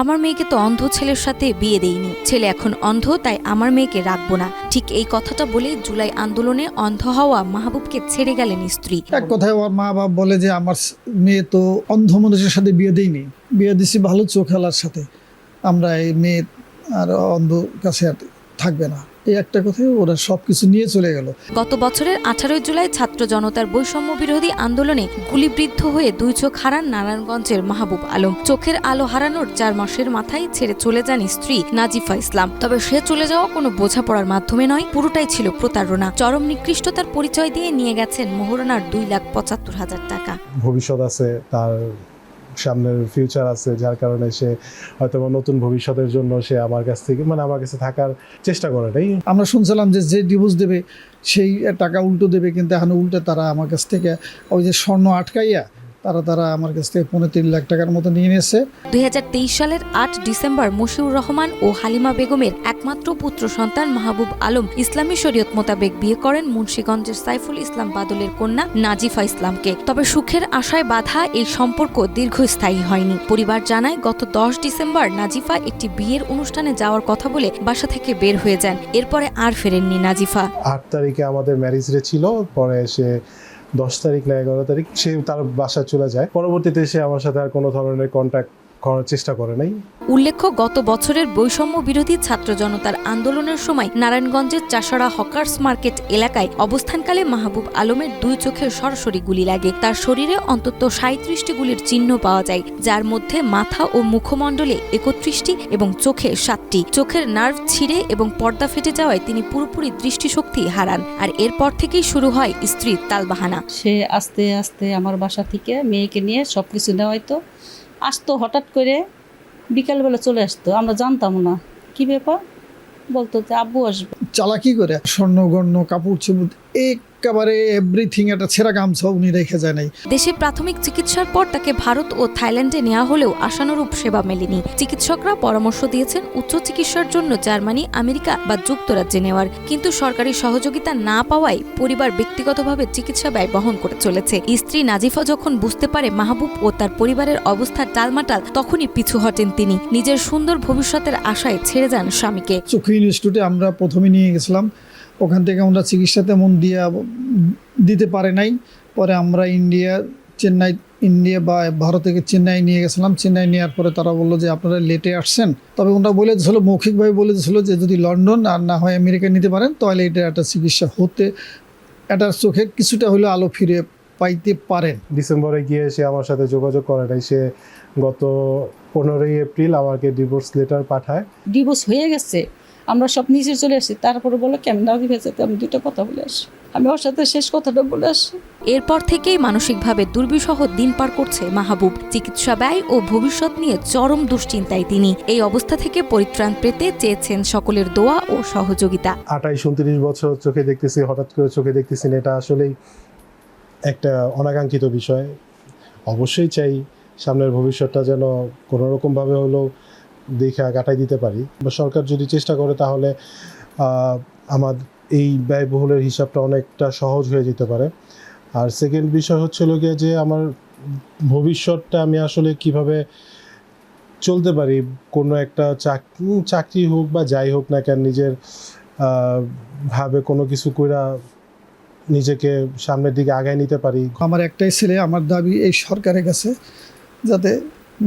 আমার মেয়েকে তো অন্ধ ছেলের সাথে বিয়ে দেইনি। ছেলে এখন অন্ধ, তাই আমার মেয়েকে রাখব না। ঠিক এই কথাটা বলে জুলাই আন্দোলনে অন্ধ হওয়া মাহবুবকে ছেড়ে গেলেন স্ত্রী। এক কথায় ওর মা বাবা বলে যে, আমার মেয়ে তো অন্ধ মানুষের সাথে বিয়ে দেয়নি বিয়ে দিছি ভালো চোখ খেলার সাথে। আমরা এই মেয়ে আর অন্ধ কাছে থাকবে না। এই একটা কথায় ওরা সব কিছু নিয়ে চলে গেল। গত বছরের আঠারোই জুলাই ছাত্র জনতার বৈষম্য বিরোধী আন্দোলনে গুলিবৃদ্ধ হয়ে দুই চোখ হারান নারায়ণগঞ্জের মাহবুব আলম। চোখের আলো হারানোর চার মাসের মাথায় ছেড়ে চলে যান স্ত্রী নাজিফা ইসলাম। তবে সে চলে যাওয়া কোনো বোঝাপড়ার মাধ্যমে নয় পুরোটাই ছিল প্রতারণা। চরম নিকৃষ্টতার পরিচয় দিয়ে নিয়ে গেছেন মোহরানার দুই লাখ পঁচাত্তর হাজার টাকা। ভবিষ্যৎ আছে তার সামনের ফিউচার আছে, যার কারণে সে হয়তো নতুন ভবিষ্যতের জন্য সে আমার কাছ থেকে মানে আমার কাছে থাকার চেষ্টা করে, তাই? আমরা শুনছিলাম যে যে ডিভোর্স দেবে, সেই টাকা উল্টো দেবে, কিন্তু এখন উল্টে তারা আমার কাছ থেকে ওই যে স্বর্ণ আটকাইয়া তারা তারা আমার কাছ থেকে পনেরো তিন লাখ টাকার মতো নিয়ে নিয়েছে। দুই সালের আট ডিসেম্বর মশিউর রহমান ও হালিমা বেগমের একমাত্র পুত্র সন্তান মাহবুব আলম ইসলামী শরীয়ত মোতাবেক বিয়ে করেন মুন্সীগঞ্জের সাইফুল ইসলাম বাদলের কন্যা নাজিফা ইসলামকে। তবে সুখের আশায় বাধা এই সম্পর্ক দীর্ঘস্থায়ী হয়নি। পরিবার জানায় গত দশ ডিসেম্বর নাজিফা একটি বিয়ের অনুষ্ঠানে যাওয়ার কথা বলে বাসা থেকে বের হয়ে যান। এরপরে আর ফেরেননি নাজিফা। আট তারিখে আমাদের ম্যারেজ ডে ছিল পরে সে দশ তারিখ না এগারো তারিখ সে তার বাসায় চলে যায়। পরবর্তীতে সে আমার সাথে আর কোনো ধরনের কন্ট্যাক্ট করার চেষ্টা করে নাই। উল্লেখ্য গত বছরের বৈষম্য বিরোধী ছাত্র জনতার আন্দোলনের সময় নারায়ণগঞ্জের চাষড়া হকার্স মার্কেট এলাকায় অবস্থানকালে মাহবুব আলমের দুই চোখে সরাসরি গুলি লাগে। তার শরীরে অন্তত সাঁত্রিশটি গুলির চিহ্ন পাওয়া যায় যার মধ্যে মাথা ও মুখমণ্ডলে একত্রিশটি এবং চোখে সাতটি। চোখের নার্ভ ছিঁড়ে এবং পর্দা ফেটে যাওয়ায় তিনি পুরোপুরি দৃষ্টিশক্তি হারান আর এরপর থেকেই শুরু হয় স্ত্রীর তালবাহানা। সে আস্তে আস্তে আমার বাসা থেকে মেয়েকে নিয়ে সব কিছু নেওয়াইতো আসতো, হঠাৎ করে বিকালবেলা চলে আসতো। আমরা জানতাম না। কি ব্যাপার? বলতো যে, আব্বু আসবে। চালাকি করে স্বর্ণগণ্য কাপড় চোপড় একেবারে এভরিথিং একটা ছেঁড়া গামছা উনি রেখে যায় নাই। দেশে প্রাথমিক চিকিৎসার পর তাকে ভারত ও থাইল্যান্ডে নেওয়া হলেও আশানুরূপ সেবা মেলেনি। চিকিৎসকরা পরামর্শ দিয়েছেন উচ্চ চিকিৎসার জন্য জার্মানি আমেরিকা বা যুক্তরাজ্যে নেওয়ার। কিন্তু সরকারি সহযোগিতা না পাওয়ায় পরিবার ব্যক্তিগতভাবে চিকিৎসা ব্যয় বহন করে চলেছে। স্ত্রী নাজিফা যখন বুঝতে পারে মাহবুব ও তার পরিবারের অবস্থা টালমাটাল তখনই পিছু হটেন তিনি। নিজের সুন্দর ভবিষ্যতের আশায় ছেড়ে যান স্বামীকে। চক্ষু ইনস্টিটিউটে আমরা প্রথমে নিয়ে গেছিলাম। ওখান থেকে আমরা চিকিৎসা তেমন দিয়া দিতে পারে নাই। পরে আমরা ইন্ডিয়া চেন্নাই ইন্ডিয়া বা ভারত থেকে চেন্নাই নিয়ে গেছিলাম। চেন্নাই নেওয়ার পরে তারা বলল যে আপনারা লেটে আসছেন। তবে ওনারা বলে দিয়েছিল মৌখিকভাবে বলে দিয়েছিল যে যদি লন্ডন আর না হয় আমেরিকা নিতে পারেন তাহলে এটা একটা চিকিৎসা হতে এটার চোখে কিছুটা হলেও আলো ফিরে পাইতে পারেন। ডিসেম্বরে গিয়ে সে আমার সাথে যোগাযোগ করে নাই। সে গত পনেরোই এপ্রিল আমাকে ডিভোর্স লেটার পাঠায়। ডিভোর্স হয়ে গেছে? আমরা সব নিচে চলে আসি। তারপরে বলো কেমন দাবি হয়েছে আমি দুটো কথা বলে আসি। আমি ওর সাথে শেষ কথাটা বলে আসি। এরপর থেকেই মানসিকভাবে দুর্বিষহ দিন পার করছে মাহবুব। চিকিৎসা ব্যয় ও ভবিষ্যৎ নিয়ে চরম দুশ্চিন্তায় তিনি। এই অবস্থা থেকে পরিত্রাণ পেতে চেয়েছেন সকলের দোয়া ও সহযোগিতা। আটাইশ উনত্রিশ বছর চোখে দেখতেছি হঠাৎ করে চোখে দেখতেছি এটা আসলেই একটা অনাকাঙ্ক্ষিত বিষয়। অবশ্যই চাই সামনের ভবিষ্যৎটা যেন কোনো রকমভাবে হলেও দেখা কাটাই দিতে পারি। বা সরকার যদি চেষ্টা করে তাহলে আমার এই ব্যয়বহুলের হিসাবটা অনেকটা সহজ হয়ে যেতে পারে। আর সেকেন্ড বিষয় হচ্ছিল গিয়ে যে আমার ভবিষ্যৎটা আমি আসলে কীভাবে চলতে পারি, কোনো একটা চাকরি হোক বা যাই হোক না কেন নিজের ভাবে কোনো কিছু কইরা নিজেকে সামনের দিকে আগায় নিতে পারি। আমার একটাই ছেলে, আমার দাবি এই সরকারের কাছে, যাতে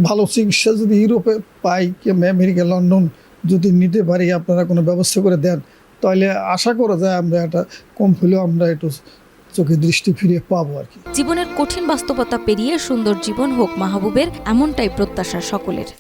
ভালো চিকিৎসা যদি ইউরোপে পাই, কিংবা আমেরিকা, লন্ডন যদি নিতে পারি, আপনারা কোনো ব্যবস্থা করে দেন, তাহলে আশা করা যায় আমরা এটা কম হলেও আমরা একটু চোখে দৃষ্টি ফিরিয়ে পাবো আর কি। জীবনের কঠিন বাস্তবতা পেরিয়ে সুন্দর জীবন হোক মাহবুবের, এমনটাই প্রত্যাশা সকলের।